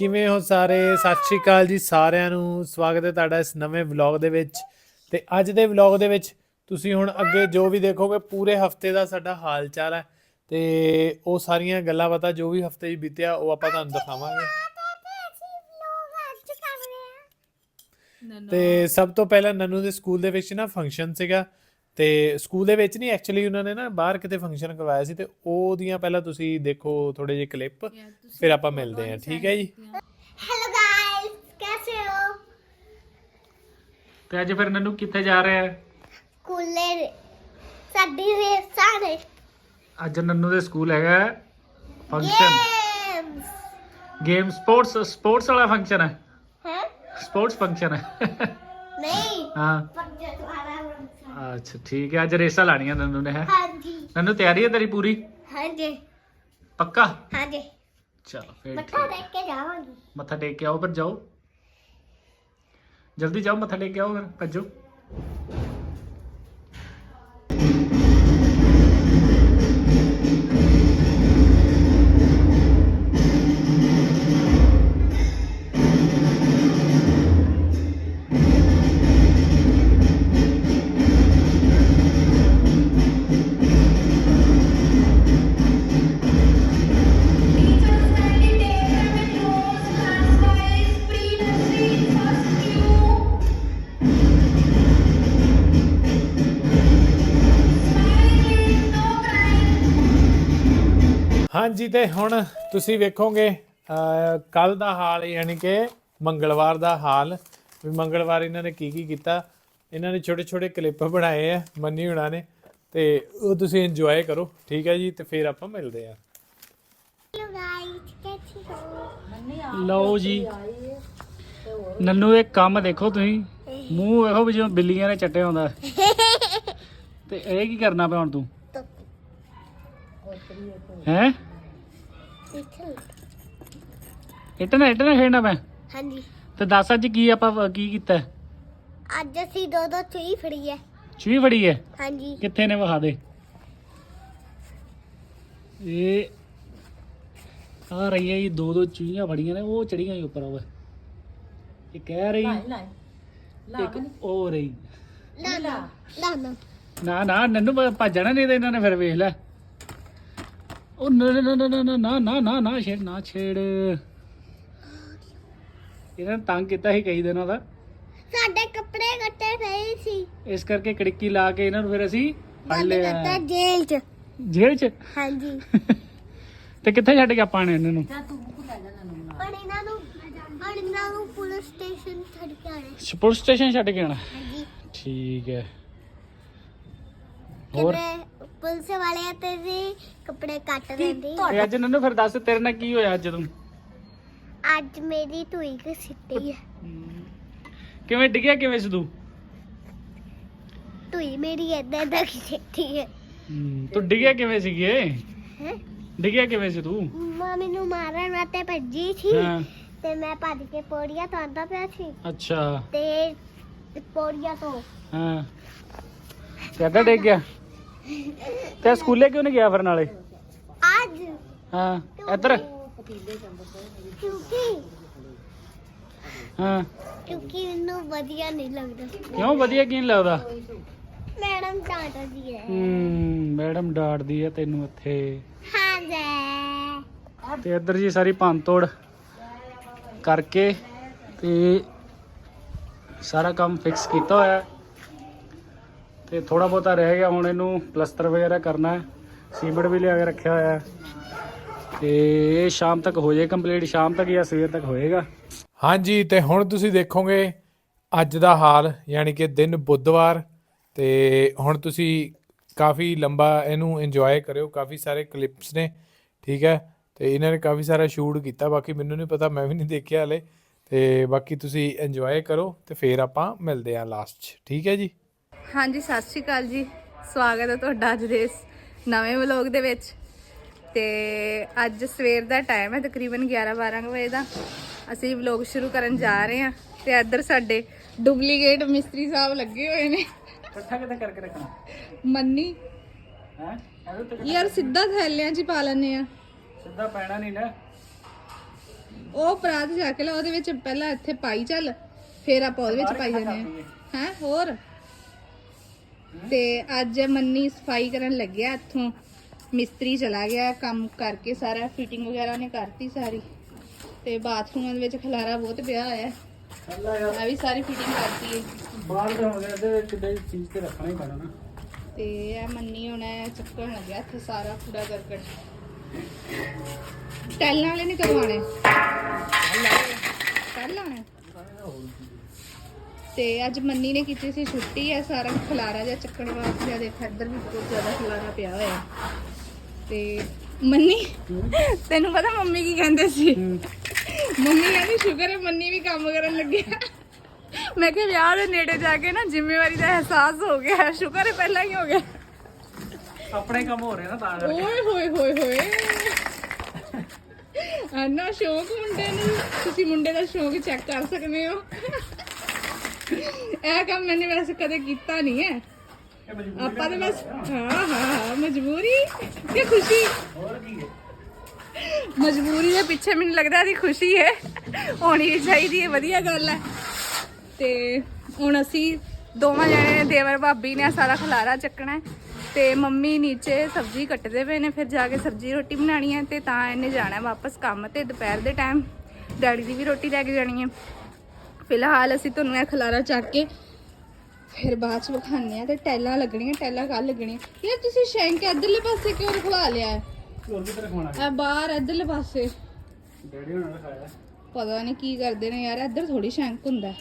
ਕਿਵੇਂ ਹੋ ਸਾਰੇ? ਸਤਿ ਸ਼੍ਰੀ ਅਕਾਲ ਜੀ ਸਾਰਿਆਂ ਨੂੰ। ਸਵਾਗਤ ਹੈ ਤੁਹਾਡਾ ਇਸ ਨਵੇਂ ਵਲੌਗ ਦੇ ਵਿੱਚ। ਤੇ ਅੱਜ ਦੇ ਵਲੌਗ ਦੇ ਵਿੱਚ ਤੁਸੀਂ ਹੁਣ ਅੱਗੇ ਜੋ ਵੀ ਦੇਖੋਗੇ ਪੂਰੇ ਹਫ਼ਤੇ ਦਾ ਸਾਡਾ ਹਾਲ ਚਾਲ ਹੈ। ਤੇ ਉਹ ਸਾਰੀਆਂ ਗੱਲਾਂ ਬਾਤਾਂ ਜੋ ਵੀ ਹਫ਼ਤੇ 'ਚ ਬੀਤਿਆ ਉਹ ਆਪਾਂ ਤੁਹਾਨੂੰ ਦਿਖਾਵਾਂਗੇ। ਤੇ ਸਭ ਤੋਂ ਪਹਿਲਾਂ ਨਨੂ ਦੇ ਸਕੂਲ ਦੇ ਵਿੱਚ ਨਾ ਫੰਕਸ਼ਨ ਸੀਗਾ। ਤੇ ਸਕੂਲ ਦੇ ਵਿੱਚ ਨਹੀਂ ਐਕਚੁਅਲੀ ਉਹਨਾਂ ਨੇ ਨਾ ਬਾਹਰ ਕਿਤੇ ਫੰਕਸ਼ਨ ਕਰਵਾਇਆ ਸੀ ਤੇ ਉਹਦੀਆਂ ਪਹਿਲਾਂ ਤੁਸੀਂ ਦੇਖੋ ਥੋੜੇ ਜਿਹੇ ਕਲਿੱਪ ਫਿਰ ਆਪਾਂ ਮਿਲਦੇ ਹਾਂ ਠੀਕ ਹੈ ਜੀ? ਹੈਲੋ ਗਾਇਸ ਕੈਸੇ ਹੋ? ਤੇ ਅੱਜ ਫਿਰ ਨਨੂ ਕਿੱਥੇ ਜਾ ਰਿਹਾ? ਹੈ ਸਕੂਲੇ ਸਾਡੀ ਰੇਸਾਂ ਨੇ। ਅੱਜ ਨੰਨੂ ਦੇ ਸਕੂਲ ਹੈਗਾ ਫੰਕਸ਼ਨ ਗੇਮ ਸਪੋਰਟਸ ਸਪੋਰਟਸ ਵਾਲਾ ਫੰਕਸ਼ਨ ਹੈ। ਹੈ? ਸਪੋਰਟਸ ਫੰਕਸ਼ਨ ਹੈ। ਨਹੀਂ ਹਾਂ। ਪੰਜ ਤੁਹਾਡਾ ਅੱਛਾ ਠੀਕ ਹੈ ਅੱਜ ਰੇਸਾਂ ਲਾਣੀਆਂ ਨੰਨੂ ਨੇ ਹੈ? ਹਾਂਜੀ। ਨੰਨੂ ਤਿਆਰੀ ਹੈ ਤੇਰੀ ਪੂਰੀ? ਹਾਂਜੀ। ਪੱਕਾ? ਹਾਂਜੀ। ਚਲੋ ਫੇਰ ਮੱਥਾ ਟੇਕ ਕੇ ਜਾਵਾਂਗੀ। ਮੱਥਾ ਟੇਕ ਕੇ ਆਓ ਪਰ ਜਾਓ। ਜਲਦੀ ਜਾਓ ਮੱਥਾ ਟੇਕ ਕੇ ਆਓ ਫਿਰ ਭੱਜੋ। ਹਾਂਜੀ ਤੇ ਹੁਣ ਤੁਸੀਂ ਵੇਖੋਗੇ ਕੱਲ ਦਾ ਹਾਲ ਯਾਨੀ ਕਿ ਮੰਗਲਵਾਰ ਦਾ ਹਾਲ। ਵੀ ਮੰਗਲਵਾਰ ਇਹਨਾਂ ਨੇ ਕੀ ਕੀ ਕੀਤਾ? ਇਹਨਾਂ ਨੇ ਛੋਟੇ ਛੋਟੇ ਕਲਿੱਪ ਬਣਾਏ ਆ ਮੰਨੀ ਹੁਣਾ ਨੇ। ਤੇ ਉਹ ਤੁਸੀਂ ਇੰਜੋਏ ਕਰੋ ਠੀਕ ਹੈ ਜੀ? ਤੇ ਫਿਰ ਆਪਾਂ ਮਿਲਦੇ ਆ ਲਓ ਜੀ। ਨੰਨੂ ਦੇ ਕੰਮ ਦੇਖੋ ਤੁਸੀਂ। ਮੂੰਹ ਵੇਖੋ ਜਿਵੇਂ ਬਿੱਲੀਆਂ ਨੇ ਚੱਟੇ ਹੁੰਦਾ। ਤੇ ਇਹ ਕੀ ਕਰਨਾ ਪਿਆ ਹੁਣ ਤੂੰ? ਹੈ? ਇੱਟ ਖੇਡਣਾ ਮੈਂ? ਹਾਂਜੀ। ਤੇ ਦੱਸ ਅੱਜ ਕੀ ਆਪਾਂ ਕੀ ਕੀਤਾ? ਅੱਜ ਅਸੀਂ ਦੋ ਦੋ ਚੂਹੀ ਫੜੀ ਹੈ ਚੂਹੀ ਫੜੀ ਹੈ ਹਾਂਜੀ। ਕਿੱਥੇ ਨੇ ਵਿਖਾ ਦੇ। ਇਹ ਆ ਰਹੀ ਹੈ ਜੀ ਦੋ ਦੋ ਚੂਹੀਆਂ ਫੜੀਆਂ ਨੇ ਉਹ ਚੜੀਆਂ ਹੀ ਉੱਪਰ ਉਹ ਇਹ ਕਹਿ ਰਹੀ ਇੱਕ ਉਹ ਰਹੀ। ਲਾ ਲਾ ਨਾ ਨਾ। ਨੰਨੂ ਭੱਜ ਜਾਣਾ ਨਹੀਂ ਤਾਂ ਇਹਨਾਂ ਨੇ ਫਿਰ ਵੇਖ ਲੈ। ਉਹ ਨਾ ਨਾ ਨਾ ਨਾ ਨਾ ਨਾ ਨਾ ਨਾ ਨਾ ਛੇੜ ਨਾ ਛੇੜ। ਇਹਨਾਂ ਤੰਗ ਕੀਤਾ ਸੀ ਕਈ ਦਿਨਾਂ ਦਾ। ਸਾਡੇ ਕੱਪੜੇ ਕੱਟੇ ਪਏ ਸੀ। ਇਸ ਕਰਕੇ ਕੜਿੱਕੀ ਲਾ ਕੇ ਇਹਨਾਂ ਨੂੰ ਫਿਰ ਅਸੀਂ ਫੜ ਬੰਦ ਲਿਆ। ਕਰਤਾ ਜੇਲ੍ਹ ਚ। ਜੇਲ੍ਹ 'ਚ? ਹਾਂਜੀ। ਤੇ ਕਿੱਥੇ ਛੱਡ ਕੇ ਆਪਾਂ ਨੇ? ਇਹਨਾਂ ਨੂੰ ਹੁਣ ਇਹਨਾਂ ਨੂੰ ਹੁਣ ਇਹਨਾਂ ਨੂੰ ਪੁਲਿਸ ਸਟੇਸ਼ਨ ਛੱਡ ਕੇ ਆਣਾ ਪੁਲਿਸ ਸਟੇਸ਼ਨ ਛੱਡ ਕੇ ਆਣਾ ਹਾਂਜੀ। ਠੀਕ ਹੈ। ਹੋਰ? ਪੁਲਿਸ ਵਾਲੇ ਤੇ ਜੀ ਕੱਪੜੇ ਕੱਟ ਲੈਂਦੇ ਤੇ ਅੱਜ ਨੰਨੂ ਫਿਰ ਦੱਸ ਤੇਰੇ ਨਾਲ ਕੀ ਹੋਇਆ ਅੱਜ ਤੂੰ ਅੱਜ ਮੇਰੀ ਧੂਈ ਕਿ ਸਿੱਟੀ ਹੈ ਕਿਵੇਂ ਡਿੱਗਿਆ ਕਿਵੇਂ ਸੀ ਤੂੰ ਧੂਈ ਮੇਰੀ ਏਦਾਂ ਦਾ ਸਿੱਟੀ ਹੈ ਹਮ, ਤੂੰ ਡਿੱਗਿਆ ਕਿਵੇਂ ਸੀਗੀ ਏ ਹੈ ਡਿੱਗਿਆ ਕਿਵੇਂ ਸੀ ਤੂੰ ਮਾਂ ਮੈਨੂੰ ਮਾਰਨ ਵਾਸਤੇ ਭੱਜੀ ਸੀ ਹਾਂ ਤੇ ਮੈਂ ਭੱਜ ਕੇ ਪੌੜੀਆਂ ਤੋਂ ਆਉਂਦਾ ਪਿਆ ਸੀ ਅੱਛਾ ਤੇ ਪੌੜੀਆਂ ਤੋਂ ਹਾਂ ਤੇ ਅੱਧਾ ਡਿੱਗ ਗਿਆ ਤੇ ਸਕੂਲੇ ਕਿਉਂ ਨਹੀਂ ਗਿਆ ਫਿਰ ਨਾਲੇ? ਅੱਜ। ਹਾਂ ਇੱਧਰ। ਕਿਉਂਕਿ ਹਾਂ। ਕਿਉਂਕਿ ਮੈਨੂੰ ਵਧੀਆ ਨਹੀਂ ਲੱਗਦਾ ਕਿਉਂ ਵਧੀਆ ਕੀ ਨੀ ਲੱਗਦਾ? ਮੈਡਮ ਡਾਂਟਦੀ ਹੈ। ਹੂੰ ਮੈਡਮ ਡਾਂਟਦੀ ਹੈ ਤੈਨੂੰ ਇੱਥੇ। ਹਾਂ ਜੀ। ਤੇ ਇੱਧਰ ਜੀ ਸਾਰੀ ਭੰਨ ਤੋੜ ਕਰਕੇ ਤੇ ਸਾਰਾ ਕੰਮ ਫਿਕਸ ਕੀਤਾ ਹੋਇਆ। ਹੈ। ਤੇ ਥੋੜਾ ਬਹੁਤਾ ਰਹਿ ਗਿਆ, ਹੁਣ ਇਹਨੂੰ ਪਲਸਤਰ ਵਗੈਰਾ ਕਰਨਾ ਹੈ। ਸੀਮੈਂਟ ਵੀ ਲਿਆ ਕੇ ਰੱਖਿਆ ਹੋਇਆ ਹੈ। ਤੇ ਇਹ ਸ਼ਾਮ ਤੱਕ ਹੋ ਜਾਏ ਕੰਪਲੀਟ, ਸ਼ਾਮ ਤੱਕ ਜਾਂ ਸਵੇਰ ਤੱਕ ਹੋਏਗਾ। ਹਾਂਜੀ, ਤੇ ਹੁਣ ਤੁਸੀਂ ਦੇਖੋਗੇ ਅੱਜ ਦਾ ਹਾਲ, ਯਾਨੀ ਕਿ ਦਿਨ ਬੁੱਧਵਾਰ, ਤੇ ਹੁਣ ਤੁਸੀਂ ਕਾਫੀ ਲੰਬਾ ਇਹਨੂੰ ਇੰਜੋਏ ਕਰਿਓ। ਕਾਫੀ ਸਾਰੇ ਕਲਿੱਪਸ ਨੇ, ਠੀਕ ਹੈ? ਤੇ ਇਹਨਾਂ ਨੇ ਕਾਫੀ ਸਾਰਾ ਸ਼ੂਟ ਕੀਤਾ, ਬਾਕੀ ਮੈਨੂੰ ਨਹੀਂ ਪਤਾ, ਮੈਂ ਵੀ ਨਹੀਂ ਦੇਖਿਆ ਹਲੇ। ਤੇ ਬਾਕੀ ਤੁਸੀਂ ਇੰਜੋਏ ਕਰੋ ਤੇ ਫੇਰ ਆਪਾਂ ਮਿਲਦੇ ਹਾਂ ਲਾਸਟ 'ਚ, ਠੀਕ ਹੈ ਜੀ? ਹਾਂਜੀ ਸਤਿ ਸ਼੍ਰੀ ਅਕਾਲ ਜੀ। ਸਵਾਗਤ ਹੈ ਤੁਹਾਡਾ ਅੱਜ ਦੇ ਇਸ ਨਵੇਂ ਵਲੌਗ ਦੇ ਵਿੱਚ। ਤੇ ਅੱਜ ਸਵੇਰ ਦਾ ਟਾਈਮ ਹੈ ਤਕਰੀਬਨ 11 12 ਵਜੇ ਦਾ। ਅਸੀਂ ਵਲੌਗ ਸ਼ੁਰੂ ਕਰਨ ਜਾ ਰਹੇ ਹਾਂ ਤੇ ਇੱਧਰ ਸਾਡੇ ਡੁਪਲੀਕੇਟ ਮਿਸਤਰੀ ਸਾਹਿਬ ਲੱਗੇ ਹੋਏ ਨੇ। ਇਕੱਠਾ ਕਿੱਥੇ ਕਰਕੇ ਰੱਖਣਾ? ਮੰਨੀ। ਹੈ? ਯਾਰ ਸਿੱਧਾ ਥੈਲਿਆਂ 'ਚ ਹੀ ਪਾ ਲੈਣੇ ਆ ਸਿੱਧਾ ਪੈਣਾ ਨਹੀਂ ਨਾ। ਉਹ ਪਰਾਤ ਜਾ ਕੇ ਲਾ ਉਹਦੇ ਵਿੱਚ ਪਹਿਲਾਂ ਇੱਥੇ ਪਾਈ ਚੱਲ ਫਿਰ ਆਪਾਂ ਉਹਦੇ ਵਿੱਚ ਪਾਈ ਜਾਂਦੇ ਆ ਹੈ ਹੋਰ? ਤੇ ਅੱਜ ਮੰਨੀ ਸਫ਼ਾਈ ਕਰਨ ਲੱਗਿਆ ਇੱਥੋਂ। ਮਿਸਤਰੀ ਚਲਾ ਗਿਆ ਕੰਮ ਕਰਕੇ ਸਾਰਾ ਫਿਟਿੰਗ ਵਗੈਰਾ ਨੇ ਕਰਤੀ ਸਾਰੀ। ਤੇ ਬਾਥਰੂਮਾਂ ਦੇ ਵਿੱਚ ਖਲਾਰਾ ਬਹੁਤ ਪਿਆ ਹੋਇਆ। ਹੈ ਆ ਵੀ ਸਾਰੀ ਫਿਟਿੰਗ ਕਰਤੀ ਹੈ। ਬਾਹਰ ਦੇ ਹੁੰਦੇ ਇਹਦੇ ਵਿੱਚ ਕਿਤੇ ਚੀਜ਼ ਤੇ ਰੱਖਣਾ ਹੀ ਪੈਣਾ ਨਾ। ਤੇ ਇਹ ਮੰਨੀ ਹੁਣ ਚੱਕਣ ਲੱਗਿਆ ਇੱਥੇ ਸਾਰਾ ਕੂੜਾ ਕਰਕਟ। ਟੈਲਾਂ ਵਾਲੇ ਨਹੀਂ ਕਰਵਾਣੇ ਕੱਲ ਆਣੇ ਤੇ ਅੱਜ ਮੰਨੀ ਨੇ ਕੀਤੀ ਸੀ ਛੁੱਟੀ ਹੈ ਸਾਰਾ ਖਲਾਰਾ ਜਿਹਾ ਚੱਕਣ ਵਾਸਤੇ ਆ ਦੇਖ ਇੱਧਰ ਵੀ ਬਹੁਤ ਜ਼ਿਆਦਾ ਖਲਾਰਾ ਪਿਆ ਹੋਇਆ। ਤੇ ਮੰਨੀ ਤੈਨੂੰ ਪਤਾ ਮੰਮੀ ਕੀ ਕਹਿੰਦੇ ਸੀ? ਮੰਮੀ ਕਹਿੰਦੀ ਸ਼ੁਕਰ ਹੈ ਮੰਨੀ ਵੀ ਕੰਮ ਕਰਨ ਲੱਗਿਆ। ਮੈਂ ਕਿਹਾ ਵਿਆਹ ਦੇ ਨੇੜੇ ਜਾ ਕੇ ਨਾ ਜ਼ਿੰਮੇਵਾਰੀ ਦਾ ਅਹਿਸਾਸ ਹੋ ਗਿਆ ਸ਼ੁਕਰ ਹੈ ਪਹਿਲਾਂ ਹੀ ਹੋ ਗਿਆ। ਆਪਣੇ ਕੰਮ ਹੋ ਰਹੇ ਨਾ ਤਾਂ ਕਰਕੇ। ਓਏ ਹੋਏ ਹੋਏ ਹੋਏ। ਅੰਨਾ ਸ਼ੌਕ ਮੁੰਡੇ ਨੂੰ ਤੁਸੀਂ ਮੁੰਡੇ ਦਾ ਸ਼ੌਕ ਚੈੱਕ ਕਰ ਸਕਦੇ ਹੋ। ਇਹ ਕੰਮ ਮੈंने ਵੈਸੇ ਕਦੇ ਕੀਤਾ ਨਹੀਂ ਹੈ। ਆਪਾਂ ਤਾਂ ਬਸ ਹਾਂ ਹਾਂ ਮਜਬੂਰੀ। ਕਿ ਖੁਸ਼ੀ। ਹੋਰ ਕੀ ਹੈ? ਮਜਬੂਰੀ ਦੇ ਪਿੱਛੇ ਮੈਨੂੰ ਲੱਗਦਾ ਦੀ ਖੁਸ਼ੀ ਹੈ। ਹੋਣੀ ਚਾਹੀਦੀ ਹੈ ਵਧੀਆ ਗੱਲ ਹੈ। ਤੇ ਹੁਣ ਅਸੀਂ ਦੋਵਾਂ ਜਣੇ ਦੇਵਰ ਭਾਬੀ ਨੇ ਸਾਰਾ ਖਲਾਰਾ ਚੱਕਣਾ ਤੇ ਮੰਮੀ ਨੀਚੇ ਸਬਜ਼ੀ ਕੱਟਦੇ ਪਏ ਨੇ ਫਿਰ ਜਾ ਕੇ ਸਬਜ਼ੀ ਰੋਟੀ ਬਣਾਣੀ ਹੈ ਤੇ ਤਾਂ ਇਹਨੇ ਜਾਣਾ ਵਾਪਸ ਕੰਮ ਤੇ ਦੁਪਹਿਰ ਦੇ ਟਾਈਮ ਡੈਡੀ ਦੀ ਵੀ ਰੋਟੀ ਲੈ ਕੇ ਜਾਣੀ ਹੈ। ਫਿਲਹਾਲ ਅਸੀਂ ਤੁਹਾਨੂੰ ਇਹ ਖਲਾਰਾ ਚੱਕ ਕੇ ਫਿਰ ਬਾਅਦ ਚ ਵਿਖਾਉਂਦੇ ਆ ਤੇ ਟੈਲਾਂ ਲੱਗਣੀਆਂ ਟੈਲਾਂ ਕੱਲ ਲੱਗਣੀਆਂ। ਯਾਰ ਤੁਸੀਂ ਸ਼ੈਂਕ ਇੱਧਰਲੇ ਪਾਸੇ ਕਿਉਂ ਰਖਵਾ ਲਿਆ ਹੈ? ਹੋਰ ਇਹ ਬਾਹਰ ਇੱਧਰਲੇ ਪਾਸੇ। ਡੈਡੀ ਹੋਣਾ ਰਖਾਇਆ। ਪਤਾ ਨਹੀਂ ਕੀ ਕਰਦੇ ਨੇ ਯਾਰ ਇੱਧਰ ਥੋੜੀ ਸ਼ੈਂਕ ਹੁੰਦਾ।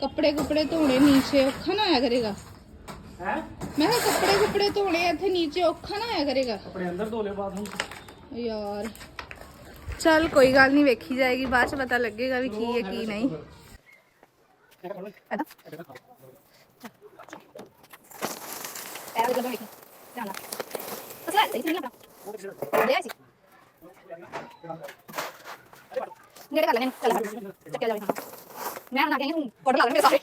ਕੱਪੜੇ ਕੁਪੜੇ ਧੋਣੇ ਨੀਚੇ ਔਖਾ ਨਾ ਆਇਆ ਕਰੇਗਾ। ਹੈ? ਮੈਂ ਕਿਹਾ ਕੱਪੜੇ ਕੁਪੜੇ ਧੋਣੇ ਇੱਥੇ ਨੀਚੇ ਔਖਾ ਨਾ ਆਇਆ ਕਰੇਗਾ। ਆਪਣੇ ਅੰਦਰ ਧੋ ਲਿਓ ਬਾਥਰੂਮ ਯਾਰ। ਚੱਲ ਕੋਈ ਗੱਲ ਨਹੀਂ ਵੇਖੀ ਜਾਏਗੀ ਬਾਅਦ ਚ ਪਤਾ ਲੱਗੇਗਾ ਵੀ ਕੀ ਹੈ ਕੀ ਨਹੀਂ। ਨੇੜੇ ਕਰ ਲੈਣੇ ਚੱਲ ਚੱਕਿਆ ਜਾਵੇ ਮੈਂ ਨਾ ਕਹਿੰਗੀ ਤੂੰ ਫੋਟੋ ਲਾ ਲੈ ਮੇਰੇ ਸਾਰੇ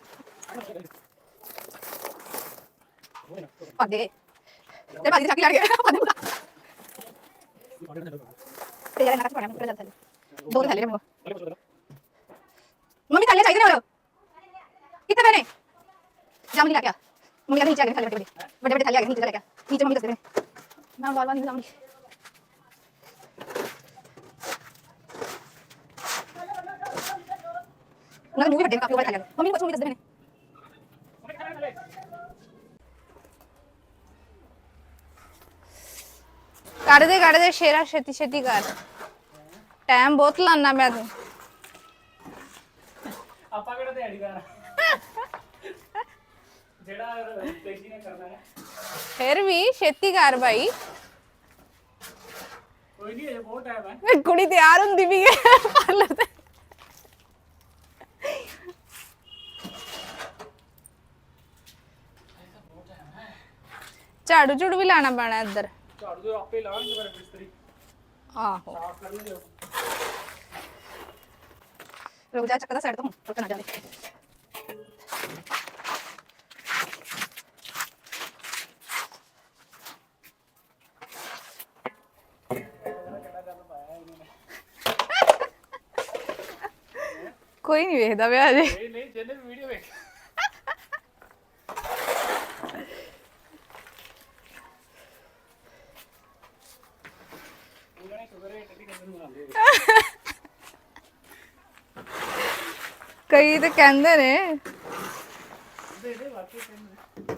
ਪੱਦੇ ਤੇ ਬਾਦੀ ਚੱਕੀ ਲੜ ਗਿਆ ਤੇ ਯਾਰ ਨਾ ਕੱਟ ਪਾਣਾ ਮੈਂ ਚੱਲ ਦੋ ਥੱਲੇ ਰਹੇ ਮੈਨੂੰ ਮੰਮੀ ਥੱਲੇ ਚਾਹੀਦੇ ਨੇ ਹੋਰ ਕਿੱਥੇ ਬਣੇ ਜਾਮਨੀ ਲਾ ਕੇ ਆ ਮੰਮੀ ਦਾ ਨੀਚੇ ਆ ਗਏ ਥੱਲੇ ਵੱਡੇ ਵੱਡੇ ਵੱਡੇ ਥੱਲੇ ਆ ਗਏ ਨੀਚੇ ਲੈ ਕੇ ਆ ਨੀਚੇ ਮੰਮੀ ਦੱਸਦੇ ਨੇ ਮੈਂ ਵਾਲ ਵਾਲ ਨਹੀਂ ਲਾਉਂਗੀ ਉਹਨਾਂ ਦੇ ਮੂੰਹ ਵੀ ਵੱਡੇ ਨੇ, ਕਾਫੀ ਵੱਡੇ ਥੱਲੇ ਕੱਢ ਦੇ ਕੱਢ ਦੇ ਸ਼ੇਰਾ ਛੇਤੀ ਛੇਤੀ ਕਰ ਟਾਈਮ ਬਹੁਤ ਲਾਣਾ ਮੈਂ ਤੂੰ ਆਪਾਂ ਕਿਹੜਾ ਦਿਹਾੜੀ ਕਰ ਜਿਹੜਾ ਤੇਜ਼ੀ ਨਾਲ ਕਰਨਾ ਹੈ। ਫਿਰ ਵੀ ਛੇਤੀ ਕਰ ਭਾਈ ਕੋਈ ਨਹੀਂ ਅਜੇ ਬਹੁਤ ਟਾਈਮ ਹੈ। ਕੁੜੀ ਤਿਆਰ ਹੁੰਦੀ ਵੀ ਹੈ ਪਾਰਲਰ ਤੇ। ਝਾੜੂ ਝੂੜੂ ਵੀ ਲਾਣਾ ਪੈਣਾ ਇੱਧਰ। ਝਾੜੂ ਦੇ ਆਪੇ ਲਾਣਗੇ ਮੇਰੇ ਮਿਸਤਰੀ। ਆਹੋ। ਸਾਫ਼। ਰੁਕ ਜਾ ਚੱਕਦਾ ਸਾਈਡ ਤੋਂ ਟੁੱਟ ਨਾ ਜਾਵੇ। ਕੋਈ ਨਹੀਂ ਵੇਖਦਾ ਵਿਆਹ ਅਜੇ ਨਹੀਂ ਨਹੀਂ ਜਿਹਨੇ ਵੀ ਵੀਡੀਓ ਵੇਖ। ਕਈ ਤੇ ਕਹਿੰਦੇ ਨੇ। ਦੇ ਦੇ ਵਾਕਈ ਕਹਿੰਦੇ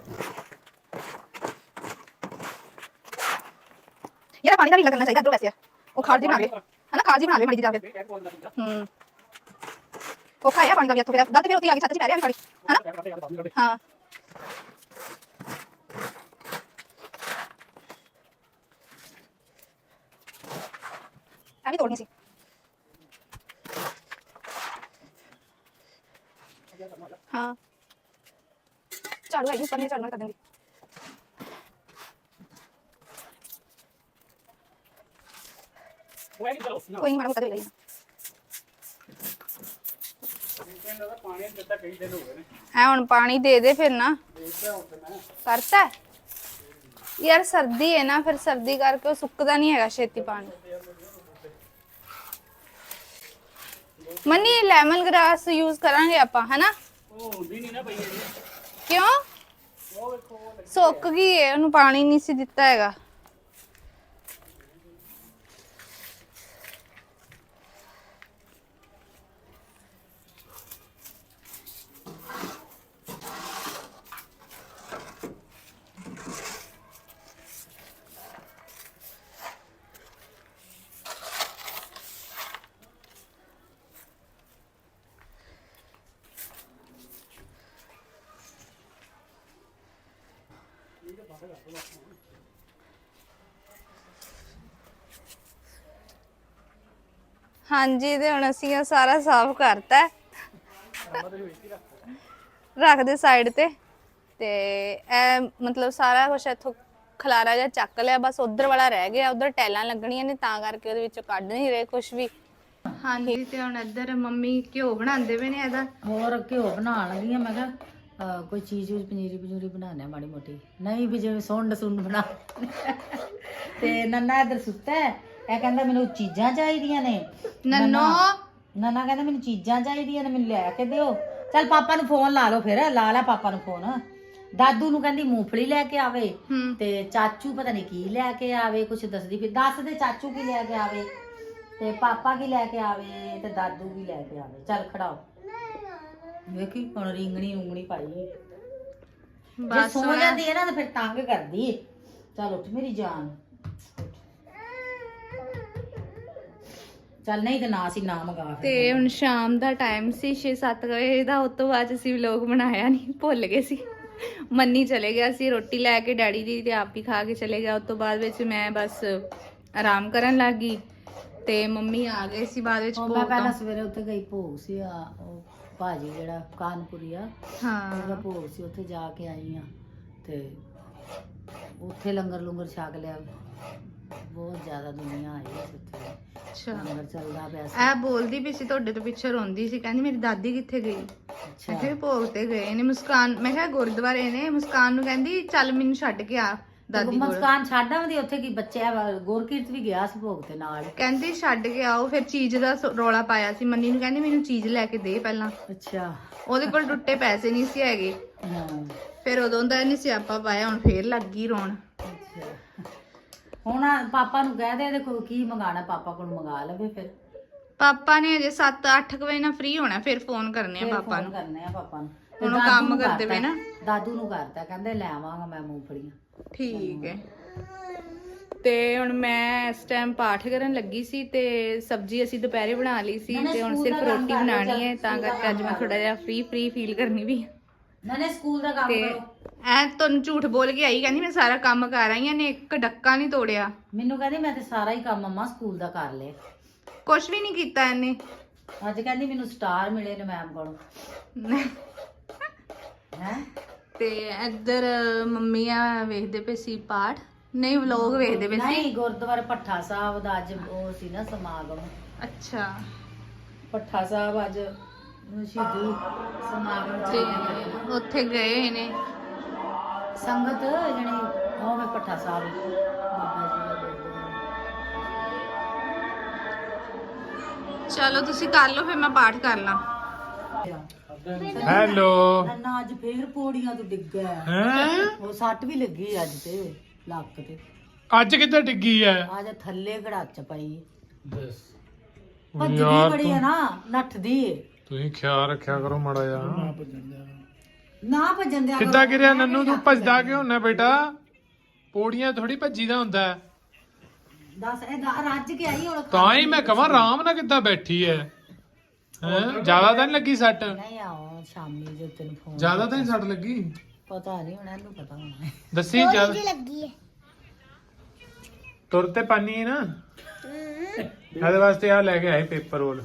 ਯਾਰ ਪਾਣੀ ਦਾ ਵੀ ਲੱਗਣਾ ਚਾਹੀਦਾ ਦੋ ਵੈਸੇ ਉਹ ਖਾਰਜੀ ਬਣਾ ਲੈ ਹਨਾ ਖਾਰਜੀ ਬਣਾ ਲੈ ਮੜੀ ਜਾਵੇ ਹੂੰ। ਉਹ ਖਾਇਆ ਪਾਣੀ ਦਾ ਵੀ ਇੱਥੋਂ ਫਿਰ ਦੱਦ ਫਿਰ ਉੱਤੇ ਆ ਗਈ ਛੱਤ 'ਚ ਪੈ ਰਿਹਾ ਵੀ ਸਾਡੀ ਹਨਾ ਹਾਂ ਆ ਵੀ ਤੋੜਨੀ ਸੀ ਹਾਂ ਝਾੜੂ ਹੈ ਜੀ ਪਰ ਮੈਂ ਝਾੜੂ ਨਾਲ ਕਰ ਨਹੀਂ ਚਲੋ ਕੋਈ ਨਹੀਂ ਮਾੜਾ ਮੋਟਾ ਦੇ ਲਈ ਕਹਿੰਦਾ ਤਾਂ ਪਾਣੀ ਦਿੱਤਾ ਕਈ ਦਿਨ ਹੋ ਗਏ ਨੇ। ਐ ਹੁਣ ਪਾਣੀ ਦੇ ਦੇ ਫਿਰ ਨਾ। ਕਰਤਾ? ਯਾਰ ਸਰਦੀ ਹੈ ਨਾ ਫਿਰ ਸਰਦੀ ਕਰਕੇ ਉਹ ਸੁੱਕਦਾ ਨਹੀਂ ਹੈਗਾ ਛੇਤੀ ਪਾਣੀ। ਮਨੀ ਲੈਮਨ ਗ੍ਰਾਸ ਯੂਜ਼ ਕਰਾਂਗੇ ਆਪਾਂ ਹਨਾ? ਉਹ ਹੁੰਦੀ ਨਹੀਂ ਨਾ ਪਈ ਇਹਦੀ ਕਿਉਂ? ਸੁੱਕ ਗਈ ਹੈ ਉਹਨੂੰ ਪਾਣੀ ਨਹੀਂ ਸੀ ਦਿੱਤਾ ਹੈਗਾ। ਹਾਂਜੀ ਤੇ ਹੁਣ ਅਸੀਂ ਇਹ ਸਾਰਾ ਸਾਫ਼ ਕਰਤਾ। ਹੈ। ਰੱਖ ਦੇ ਸਾਈਡ ਤੇ। ਤੇ ਇਹ ਮਤਲਬ ਸਾਰਾ ਕੁਝ ਇੱਥੋਂ ਖਲਾਰਾ ਜਿਹਾ ਚੱਕ ਲਿਆ ਬਸ ਉਧਰ ਵਾਲਾ ਰਹਿ ਗਿਆ ਉਧਰ ਟੈਲਾਂ ਲੱਗਣੀਆਂ ਨੇ ਤਾਂ ਕਰਕੇ ਉਹਦੇ ਵਿੱਚੋਂ ਕੱਢ ਨਹੀਂ ਰਹੇ ਕੁਝ ਵੀ। ਹਾਂਜੀ ਤੇ ਹੁਣ ਇੱਧਰ ਮੰਮੀ ਘਿਓ ਬਣਾਉਂਦੇ ਪਏ ਨੇ ਇਹਦਾ। ਹੋਰ ਘਿਓ ਬਣਾਉਣ ਲੱਗੀ ਆ ਮੈਂ ਕਿਹਾ ਅਹ, ਕੋਈ ਚੀਜ਼ ਵਿੱਚ ਪਨੀਰੀ ਪਜੂਰੀ ਬਣਾਉਣਾ ਮਾੜੀ ਮੋਟੀ। ਨਹੀਂ ਵੀ ਜਿਵੇਂ ਸੁੰਡ ਸੁੰਡ ਬਣਾ ਤੇ ਨੰਨਾ ਇੱਧਰ ਸੁੱਤਾ ਹੈ। ਇਹ ਕਹਿੰਦਾ ਮੈਨੂੰ ਚੀਜ਼ਾਂ ਚਾਹੀਦੀਆਂ ਨੇ। ਨੰਨੋ ਨੰਨਾ ਕਹਿੰਦਾ ਮੈਨੂੰ ਚੀਜ਼ਾਂ ਚਾਹੀਦੀਆਂ ਨੇ ਮੈਨੂੰ ਲਿਆ ਕੇ ਦਿਓ। ਚੱਲ ਪਾਪਾ ਨੂੰ ਫੋਨ ਲਾ ਲਓ ਫਿਰ ਲਾ ਲੈ ਪਾਪਾ ਨੂੰ ਫੋਨ। ਦਾਦੂ ਨੂੰ ਕਹਿੰਦੀ ਮੂੰਗਫਲੀ ਲੈ ਕੇ ਆਵੇ। ਹੂੰ। ਤੇ ਚਾਚੂ ਪਤਾ ਨਹੀਂ ਕੀ ਲੈ ਕੇ ਆਵੇ ਕੁਛ ਦੱਸਦੀ ਫਿਰ। ਦੱਸ ਦੇ ਚਾਚੂ ਕੀ ਲੈ ਕੇ ਆਵੇ ਤੇ ਪਾਪਾ ਕੀ ਲੈ ਕੇ ਆਵੇ ਤੇ ਦਾਦੂ ਕੀ ਲੈ ਕੇ ਆਵੇ। ਚੱਲ ਖੜਾਓ। ਵੇਖੀ ਹੁਣ ਰਿੰਗਣੀ ਰੁੰਗਣੀ ਪਾਈ ਜੇ ਬਸ ਸੋ ਜਾਂਦੀ ਹੈ ਨਾ ਤਾਂ ਫਿਰ ਤੰਗ ਕਰਦੀ ਹੈ ਚੱਲ ਉੱਠ ਮੇਰੀ ਜਾਨ। ਚੱਲ ਨਹੀਂ ਤੇ ਨਾ ਸੀ ਨਾ ਮਗਾ ਫਿਰ ਤੇ ਹੁਣ ਸ਼ਾਮ ਦਾ ਟਾਈਮ ਸੀ 6-7 ਵਜੇ ਦਾ ਉਸ ਤੋਂ ਬਾਅਦ ਅਸੀਂ ਵਲੋਗ ਬਣਾਇਆ ਨਹੀਂ ਭੁੱਲ ਗਏ ਸੀ। ਮੰਨੀ ਚਲੇ ਗਿਆ ਸੀ ਰੋਟੀ ਲੈ ਕੇ ਡੈਡੀ ਦੀ ਤੇ ਆਪ ਹੀ ਖਾ ਕੇ ਚਲੇ ਗਿਆ। ਉਸ ਤੋਂ ਬਾਅਦ ਵਿੱਚ ਮੈਂ ਬਸ ਆਰਾਮ ਕਰਨ ਲੱਗ ਗਈ ਤੇ ਮੰਮੀ ਆ ਗਏ ਸੀ ਬਾਅਦ ਵਿੱਚ ਉਹ ਭੋਗ ਮੈਂ ਤੋਂ। ਪਹਿਲਾਂ ਸਵੇਰੇ ਉੱਥੇ ਗਈ ਭੋਗ ਸੀ ਆ ਉਹ ਭਾਜੀ ਜਿਹੜਾ ਕਾਨਪੁਰੀ ਆ ਉਹਦਾ ਹਾਂ ਭੋਗ ਸੀ ਉੱਥੇ ਜਾ ਕੇ ਆਈ ਆ ਤੇ ਉੱਥੇ ਲੰਗਰ ਲੰਗਰ ਛਕ ਲਿਆ। ਬਹੁਤ ਜ਼ਿਆਦਾ ਦੁਨੀਆ ਆਈ ਸੀ ਉੱਥੇ। ਅੱਛਾ। ਲੰਗਰ ਚੱਲਦਾ ਪਿਆ ਸੀ। ਇਹ ਬੋਲਦੀ ਵੀ ਸੀ ਤੁਹਾਡੇ ਤੋਂ ਪਿੱਛੇ ਰੋਂਦੀ ਸੀ ਕਹਿੰਦੀ ਮੇਰੀ ਦਾਦੀ ਕਿੱਥੇ ਗਈ? ਅੱਛਾ। ਕਿਹਾ ਭੋਗ ਤੇ ਗਏ ਨੇ ਮੁਸਕਾਨ ਮੈਂ ਕਿਹਾ ਗੁਰਦੁਆਰੇ ਨੇ ਮੁਸਕਾਨ ਨੂੰ ਕਹਿੰਦੀ ਚੱਲ ਮੈਨੂੰ ਛੱਡ ਕੇ ਆ। ਦਾਦੀ ਕੋਲ। ਮਸਕਾਨ ਛੱਡ ਆਉਂਦੀ ਉੱਥੇ ਕੀ ਬੱਚੇ ਆ, ਗੁਰਕੀਰਤ ਵੀ ਗਿਆ ਸੀ ਭੋਗ ਤੇ ਨਾਲ। ਕਹਿੰਦੀ ਛੱਡ ਕੇ ਆਓ ਫਿਰ ਚੀਜ਼ ਦਾ ਸ- ਰੌਲਾ ਪਾਇਆ ਸੀ। ਮੰਨੀ ਨੂੰ ਕਹਿੰਦੀ ਮੈਨੂੰ ਚੀਜ਼ ਲੈ ਕੇ ਦੇ ਪਹਿਲਾਂ। ਅੱਛਾ। ਉਹਦੇ ਕੋਲ ਟੁੱਟੇ ਪੈਸੇ ਨਹੀਂ ਸੀ ਹੈਗੇ। ਹਾਂ। ਫਿਰ ਉਦੋਂ ਦਾ ਇਹਨੇ ਸਿਆਪਾ ਪਾਇਆ ਹੁਣ ਫੇਰ ਲੱਗ ਗਈ ਰੋਣ। ਅੱਛਾ। ਹੁਣ ਪਾਪਾ ਨੂੰ ਕਹਿ ਦੇ ਇਹਦੇ ਕੋਲ ਕੀ ਮੰਗਾਣਾ ਪਾਪਾ ਕੋਲ ਮੰਗਾ ਲਵੇ ਫਿਰ। ਪਾਪਾ ਨੇ ਅਜੇ 7-8 ਵਜੇ ਨਾਲ ਫ੍ਰੀ ਹੋਣਾ ਫਿਰ ਫੋਨ ਕਰਨੇ ਆ ਫਿਰ ਪਾਪਾ ਫੋਨ ਨੂੰ। ਕਰਨੇ ਆ ਪਾਪਾ ਨੂੰ। ਤੇ ਹੁਣ ਉਹ ਦਾਦੂ ਕੰਮ ਨੂੰ ਕਰਦੇ ਪਏ ਕਰਤਾ, ਨਾ। ਦਾਦੂ ਨੂੰ ਕਰਤਾ ਕਹਿੰਦੇ ਲੈ ਆਵਾਂਗਾ ਮੈਂ ਮੂੰਗਫਲੀਆਂ। ਠੀਕ ਹੈ। ਤੇ ਹੁਣ ਮੈਂ ਇਸ ਟਾਈਮ ਪਾਠ ਕਰਨ ਲੱਗੀ ਸੀ ਤੇ ਸਬਜ਼ੀ ਅਸੀਂ ਦੁਪਹਿਰੇ ਬਣਾ ਲਈ ਸੀ ਤੇ ਹੁਣ ਸਿਰਫ ਰੋਟੀ ਬਣਾਣੀ ਹੈ ਤਾਂ ਕਰਕੇ ਅੱਜ ਮੈਂ ਥੋੜਾ ਜਿਹਾ ਫ੍ਰੀ ਫ੍ਰੀ ਫੀਲ ਕਰਨੀ ਵੀ ਹੈ। ਸਕੂਲ ਦਾ ਕੰਮ ਕਰੋ। ਐ ਤੁਹਾਨੂੰ ਝੂਠ ਬੋਲ ਕੇ ਆਈ ਕਹਿੰਦੀ ਮੈਂ ਸਾਰਾ ਕੰਮ ਕਰ ਆਈ ਆ ਨੇ ਇੱਕ ਡੱਕਾ ਨਹੀਂ ਤੋੜਿਆ। ਮੈਨੂੰ ਕਹਿੰਦੀ ਮੈਂ ਤੇ ਸਾਰਾ ਹੀ ਕੰਮ ਮੰਮਾ ਸਕੂਲ ਦਾ ਕਰ ਲਿਆ। ਕੁਝ ਵੀ ਨਹੀਂ ਕੀਤਾ ਇਹਨੇ। ਅੱਜ ਕਹਿੰਦੀ ਮੈਨੂੰ ਸਟਾਰ ਮਿਲੇ ਨੇ ਮੈਮ ਕੋਲੋਂ। ਹੈ? ਤੇ ਇੱਧਰ ਮੰਮੀ ਆ ਵੇਖਦੇ ਪਏ ਸੀ ਪਾਠ। ਨਹੀਂ ਵਲੋਗ ਵੇਖਦੇ ਪਏ ਸੀ। ਨਹੀਂ ਗੁਰਦੁਆਰਾ ਪੱਠਾ ਸਾਹਿਬ ਦਾ ਅੱਜ ਉਹ ਸੀ ਨਾ ਸਮਾਗਮ। ਅੱਛਾ। ਪੱਠਾ ਸਾਹਿਬ ਅੱਜ ਸ਼ਹੀਦੀ ਸਮਾਗਮ ਤੇ ਉੱਥੇ ਗਏ ਨੇ। ਸੰਗਤ ਜਣੀ ਉਹ ਮੈਂ ਪੱਠਾ ਸਾਹਿਬ ਬਾਬਾ ਜੀ ਦਾ ਗੁਰਦੁਆਰਾ। ਚਲੋ ਤੁਸੀਂ ਕਰ ਲਓ ਫਿਰ ਮੈਂ ਪਾਠ ਕਰ ਲਾਂ। ਹੈਲੋ ਨੰਨਾ ਅੱਜ ਫੇਰ ਪੌੜੀਆਂ ਤੋਂ ਡਿੱਗਾ ਹੈ। ਉਹ ਸੱਟ ਵੀ ਲੱਗੀ ਅੱਜ ਤੇ ਲੱਕ ਤੇ। ਅੱਜ ਕਿੱਥੇ ਡਿੱਗੀ ਐ ਅੱਜ ਥੱਲੇ ਘੜਾਚ ਪਈ। ਦੱਸ। ਭੱਜਦੀ ਬੜੀ ਹੈ ਨਾ ਨੱਠਦੀ ਏ। ਤੁਸੀਂ ਖਿਆਲ ਰੱਖਿਆ ਕਰੋ ਮੜਾ ਜਾ ਨਾ ਭੱਜਣ ਦਿਆ ਕਿੱਦਾਂ ਗਿਰਿਆ ਨੰਨੂ? ਤੂੰ ਭੱਜਦਾ ਕਿਉਂ ਹੁੰਨਾ ਬੇਟਾ? ਪੌੜੀਆਂ ਥੋੜੀ ਭੱਜੀਦਾ ਹੁੰਦਾ ਹੈ। ਦੱਸ ਇਹ ਦਾ- ਰੱਜ ਕੇ ਆਈ ਹੁਣ। ਤਾਂ ਹੀ ਮੈਂ ਕਹਾਂ ਆਰਾਮ ਨਾਲ ਕਿੱਦਾਂ ਬੈਠੀ ਐ ਹੈ? ਜ਼ਿਆਦਾ ਤਾਂ ਨਹੀਂ ਲੱਗੀ ਸੱਟ? ਨਹੀਂ ਆਓ ਸ਼ਾਮੀ ਜੇ ਤੈਨੂੰ ਫੋਨ ਜ਼ਿਆਦਾ ਤਾਂ ਨਹੀਂ ਸੱਟ ਲੱਗੀ? ਪਤਾ ਨਹੀਂ ਹੁਣ ਇਹਨੂੰ ਪਤਾ ਹੋਣਾ। ਦੱਸੀ ਜਦ ਜੀ ਲੱਗੀ ਹੈ। ਤੁਰ ਤੇ ਪਾਣੀ ਹੈ ਨਾ। ਇਹਦੇ ਵਾਸਤੇ ਆ ਲੈ ਕੇ ਆਏ ਪੇਪਰ ਰੋਲ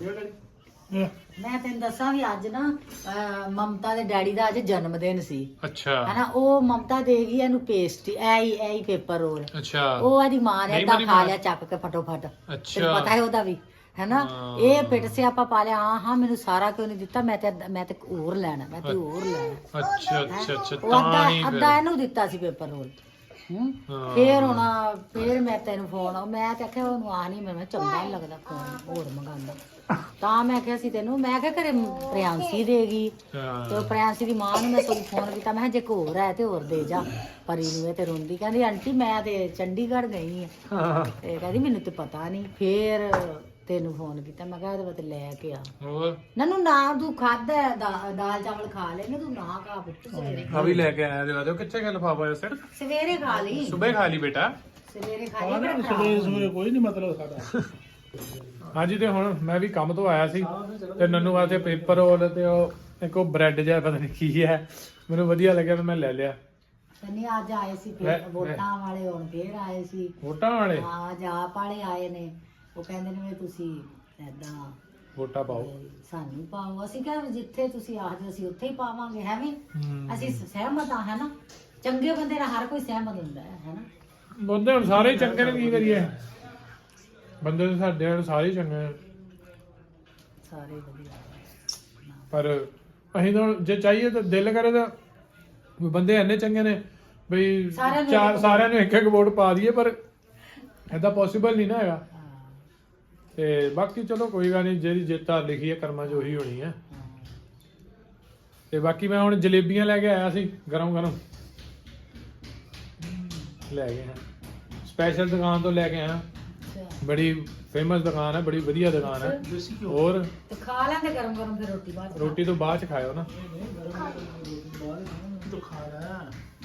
ਮੈਂ ਤੈਨੂੰ ਦੱਸਾਂ ਵੀ ਅੱਜ ਨਾ ਅਹ, ਮਮਤਾ ਦੇ ਡੈਡੀ ਦਾ ਅੱਜ ਜਨਮ ਦਿਨ ਸੀ। ਅੱਛਾ। ਹਨਾ ਉਹ ਮਮਤਾ ਦੇ ਗਈ ਇਹਨੂੰ ਪੇਸਟੀ ਐ ਹੀ ਐ ਹੀ ਪੇਪਰ ਰੋਲ ਅੱਛਾ। ਉਹ ਇਹਦੀ ਮਾਂ ਨੇ ਨਹੀਂ ਬਣੀ ਖਾ ਮਾਂ। ਲਿਆ ਚੱਕ ਕੇ ਫਟੋਫਟ। ਤੈਨੂੰ ਅੱਛਾ। ਪਤਾ ਹੈ ਉਹਦਾ ਵੀ। ਹੈਨਾ। ਇਹ ਪਿੱਟ ਸਿਆਪਾ ਪਾ ਲਿਆ ਹਾਂ ਹਾਂ ਮੈਨੂੰ ਸਾਰਾ ਕਿਉਂ ਨਹੀਂ ਦਿੱਤਾ? ਮੈਂ ਤੇ ਮੈਂ ਤੇ ਹੋਰ ਲੈਣਾ ਮੈਂ ਤੇ ਹੋਰ ਲੈਣਾ। ਅੱਛਾ ਅੱਛਾ ਅੱਛਾ ਤਾਂ ਅੱਧਾ ਹੀ ਅੱਧਾ ਇਹਨੂੰ ਦਿੱਤਾ ਸੀ ਪੇਪਰ ਰੋਲ ਹੂੰ? ਫੇਰ ਹੁਣ ਫੇਰ ਮੈਂ ਤੈਨੂੰ ਫੋਨ ਮੈਂ ਤੇ ਆਖਿਆ ਉਹਨੂੰ ਆ ਨਹੀਂ ਮੈਂ ਚੰਗਾ ਨੀ ਲੱਗਦਾ ਫੋਨ ਹੋਰ ਮੰਗਾਉਂਦਾ। ਤਾਂ ਮੈਂ ਕਿਹਾ ਸੀ ਤੈਨੂੰ ਮੈਂ ਕਿਹਾ ਘਰੇ ਪ੍ਰਿਆੰਸੀ ਦੇਗੀ। ਤੇ ਪ੍ਰਿਆੰਸੀ ਦੀ ਮਾਂ ਨੂੰ ਮੈਂ ਸਗੋਂ ਫੋਨ ਕੀਤਾ ਮੈਂ ਕਿਹਾ ਜੇ ਹੋਰ ਹੈ ਤੇ ਹੋਰ ਦੇ ਜਾ। ਪਰੀ ਨੂੰ ਇਹ ਤੇ ਰੋਂਦੀ ਕਹਿੰਦੀ ਆਂਟੀ ਮੈਂ ਤੇ ਚੰਡੀਗੜ੍ਹ ਗਈ ਆ। ਤੇ ਕਹਿੰਦੀ ਮੈਨੂੰ ਤੇ ਪਤਾ ਨਹੀਂ ਫੇਰ ਤੈਨੂੰ ਫੋਨ ਕੀਤਾ ਮੈਂ ਕਿਹਾ ਇਹਦੇ ਬਤ ਲੈ ਕੇ ਆ। ਹੋਰ? ਨਨੂ ਨਾ ਤੂੰ ਖਾਦਾ ਹੈ, ਦਾ- ਦਾਲ ਚਾਵਲ ਖਾ ਲੈਨੇ ਤੂੰ ਨਾ ਖਾ ਪੁੱਤ ਸਵੇਰੇ। ਅਭੀ ਲੈ ਕੇ ਆਇਆ ਦਿਵਾ ਦਿਓ ਕਿੱਥੇ ਗਿਆ ਲਫਾਫਾ ਇਹ ਸਿਰ? ਸਵੇਰੇ ਖਾ ਲਈ। ਸਵੇਰ ਖਾ ਲਈ ਬੇਟਾ। ਸਵੇਰੇ ਖਾ ਲਈ ਫਿਰ ਕੋਈ ਨਹੀਂ ਮਤਲਬ ਸਾਡਾ। ਹਾਂਜੀ ਤੇ ਹੁਣ ਮੈਂ ਵੀ ਕੰਮ ਤੋਂ ਆਇਆ ਸੀ ਤੇ ਨੰਨੂ ਵਾਸਤੇ ਪੇਪਰ ਰੋਲ ਤੇ ਉਹ ਇੱਕ ਉਹ ਬ੍ਰੈਡ ਜਿਹਾ ਪਤਾ ਨਹੀਂ ਕੀ ਹੈ। ਮੈਨੂੰ ਵਧੀਆ ਲੱਗਿਆ ਤੇ ਮੈਂ ਲੈ ਲਿਆ। ਸਨੀ ਅੱਜ ਆਏ ਸੀ ਫਿਰ ਵੋਟਾਂ ਵਾਲੇ ਹੁਣ ਫੇਰ ਆਏ ਸੀ। ਵੋਟਾਂ ਵਾਲੇ? ਹਾਂ ਜਾਪ ਵਾਲੇ ਆਏ ਨੇ। ਉਹ ਕਹਿੰਦੇ ਨੇ ਵੀ ਤੁਸੀਂ ਏਦਾਂ ਵੋਟਾਂ ਪਾਓ। ਸਾਨੂੰ ਪਾਓ। ਅਸੀਂ ਕਹਿੰਦੇ ਜਿੱਥੇ ਤੁਸੀਂ ਆਖਦੇ ਅਸੀਂ ਉੱਥੇ ਹੀ ਪਾਵਾਂਗੇ ਹੈ ਵੀ ਹੂੰ। ਅਸੀਂ ਸਹਿਮਤ ਆ ਹੈ ਨਾ ਚੰਗੇ ਬੰਦੇ ਨਾਲ ਹਰ ਕੋਈ ਸਹਿਮਤ ਹੁੰਦਾ ਹੈ ਹੈ ਨਾ ਬੰਦੇ ਹੁਣ ਸਾਰੇ ਹੀ ਚੰਗੇ ਨੇ ਕੀ ਕਰੀਏ? ਬੰਦੇ ਤਾਂ ਸਾਡੇ ਸਾਰੇ ਹੀ ਚੰਗੇ ਨੇ। ਸਾਰੇ ਵਧੀਆ। ਪਰ ਅਸੀਂ ਤਾਂ ਹੁਣ ਜੇ ਚਾਹੀਏ ਤਾਂ ਦਿਲ ਕਰੇ ਤਾਂ ਵੀ ਬੰਦੇ ਇੰਨੇ ਚੰਗੇ ਨੇ ਬਈ ਸਾਰਿਆਂ ਨੂੰ ਚਾਰ ਸਾਰਿਆਂ ਨੂੰ ਇੱਕ ਇੱਕ ਵੋਟ ਪਾ ਦਈਏ ਪਰ ਐਦਾਂ ਪੋਸੀਬਲ ਨਹੀਂ ਨਾ ਹੈਗਾ। ਤੇ ਬਾਕੀ ਚਲੋ ਕੋਈ ਗੱਲ ਨਹੀਂ ਜਿਹੜੀ ਜਿੱਤਾ ਲਿਖੀ ਹੈ ਕਰਮਾਂ 'ਚ ਉਹੀ ਹੋਣੀ ਹੈ ਤੇ ਬਾਕੀ ਮੈਂ ਹੁਣ ਜਲੇਬੀਆਂ ਲੈ ਕੇ ਆਇਆ ਸੀ ਗਰਮ ਗਰਮ। ਲੈ ਗਏ ਹਾਂ ਸਪੈਸ਼ਲ ਦੁਕਾਨ ਤੋਂ ਲੈ ਕੇ ਆਇਆ। ਅੱਛਾ। ਬੜੀ ਫੇਮਸ ਦੁਕਾਨ ਹੈ ਬੜੀ ਵਧੀਆ ਦੁਕਾਨ ਹੈ ਹੋਰ? ਤੇ ਖਾ ਲੈਂਦੇ ਗਰਮ ਗਰਮ ਫਿਰ ਰੋਟੀ ਬਾਅਦ। ਰੋਟੀ ਤੋਂ ਬਾਅਦ ਚ ਖਾਇਓ ਨਾ।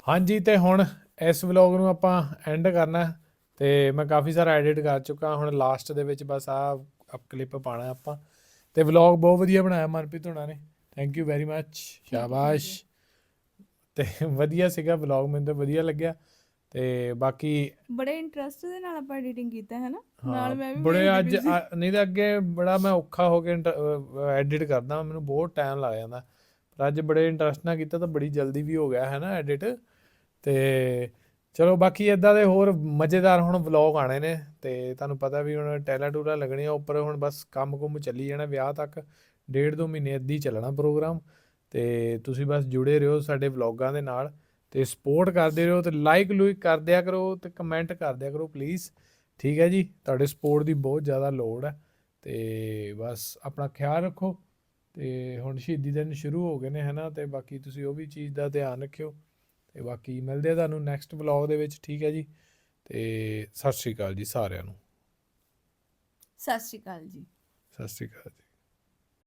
ਹਾਂਜੀ ਤੇ ਹੁਣ ਇਸ ਵਲੌਗ ਨੂੰ ਆਪਾਂ ਐਂਡ ਕਰਨਾ। ਹੈ ਤੇ ਮੈਂ ਕਾਫੀ ਸਾਰਾ ਐਡਿਟ ਕਰ ਚੁੱਕਾ ਹੁਣ ਲਾਸਟ ਦੇ ਵਿੱਚ ਬਸ ਆ ਅਪ ਕਲਿੱਪ ਪਾਣਾ ਆਪਾਂ। ਤੇ ਵਲੌਗ ਬਹੁਤ ਵਧੀਆ ਬਣਾਇਆ ਮਨਪ੍ਰੀਤ ਹੋਣਾ ਨੇ। ਥੈਂਕ ਯੂ ਵੈਰੀ ਮੱਚ ਸ਼ਾਬਾਸ਼। ਤੇ ਵਧੀਆ ਸੀਗਾ ਵਲੌਗ ਮੈਨੂੰ ਤਾਂ ਵਧੀਆ ਲੱਗਿਆ। ਤੇ ਬਾਕੀ ਬੜੇ ਇੰਟਰਸਟ ਦੇ ਨਾਲ ਆਪਾਂ ਐਡੀਟਿੰਗ ਕੀਤਾ ਹੈ ਨਾ? ਨਾਲ ਮੈਂ ਵੀ ਬੜੇ ਅੱਜ ਨਹੀਂ ਤਾਂ ਅੱਗੇ ਬੜਾ ਮੈਂ ਔਖਾ ਹੋ ਕੇ ਐਡਿਟ ਕਰਦਾ ਮੈਨੂੰ ਬਹੁਤ ਟਾਈਮ ਲੱਗ ਜਾਂਦਾ। ਪਰ ਅੱਜ ਬੜੇ ਇੰਟਰਸਟ ਨਾਲ ਕੀਤਾ ਤਾਂ ਬੜੀ ਜਲਦੀ ਵੀ ਹੋ ਗਿਆ ਹੈ ਨਾ ਐਡਿਟ ਤੇ ਚਲੋ, ਬਾਕੀ ਇਦਾਂ ਦੇ ਹੋਰ ਮਜ਼ੇਦਾਰ ਹੁਣ ਵਲੌਗ ਆਣੇ ਨੇ ਤੇ ਤੁਹਾਨੂੰ ਪਤਾ ਵੀ ਹੁਣ ਟੈਲਾ ਟੂਲਾ ਲੱਗਣੀਆਂ ਉੱਪਰ, ਹੁਣ ਬਸ ਕੰਮ ਕੁਮ ਚੱਲੀ ਜਾਣਾ ਵਿਆਹ ਤੱਕ, ਡੇਢ ਦੋ ਮਹੀਨੇ ਅੱਧੀ ਚੱਲਣਾ ਪ੍ਰੋਗਰਾਮ ਤੇ ਤੁਸੀਂ ਬਸ ਜੁੜੇ ਰਹੋ ਸਾਡੇ ਵਲੌਗਾਂ ਦੇ ਨਾਲ ਤੇ ਸਪੋਰਟ ਕਰਦੇ ਰਹੋ ਤੇ ਲਾਈਕ ਲੂਇਕ ਕਰਦਿਆ ਕਰੋ ਤੇ ਕਮੈਂਟ ਕਰਦਿਆ ਕਰੋ ਪਲੀਜ਼ ਠੀਕ ਹੈ ਜੀ? ਤੁਹਾਡੇ ਸਪੋਰਟ ਦੀ ਬਹੁਤ ਜ਼ਿਆਦਾ ਲੋੜ ਹੈ ਤੇ ਬਸ ਆਪਣਾ ਖਿਆਲ ਰੱਖੋ ਤੇ ਹੁਣ ਸ਼ਹੀਦੀ ਦਿਨ ਸ਼ੁਰੂ ਹੋ ਗਏ ਨੇ ਹਨਾ ਤੇ ਬਾਕੀ ਤੁਸੀਂ ਉਹ ਵੀ ਚੀਜ਼ ਦਾ ਧਿਆਨ ਰੱਖਿਓ। ਤੇ ਬਾਕੀ ਮਿਲਦੇ ਆ ਤੁਹਾਨੂੰ ਨੈਕਸਟ ਵਲੌਗ ਦੇ ਵਿੱਚ ਠੀਕ ਹੈ ਜੀ? ਤੇ ਸਤਿ ਸ਼੍ਰੀ ਅਕਾਲ ਜੀ ਸਾਰਿਆਂ ਨੂੰ। ਸਤਿ ਸ਼੍ਰੀ ਅਕਾਲ ਜੀ। ਸਤਿ ਸ਼੍ਰੀ ਅਕਾਲ ਜੀ।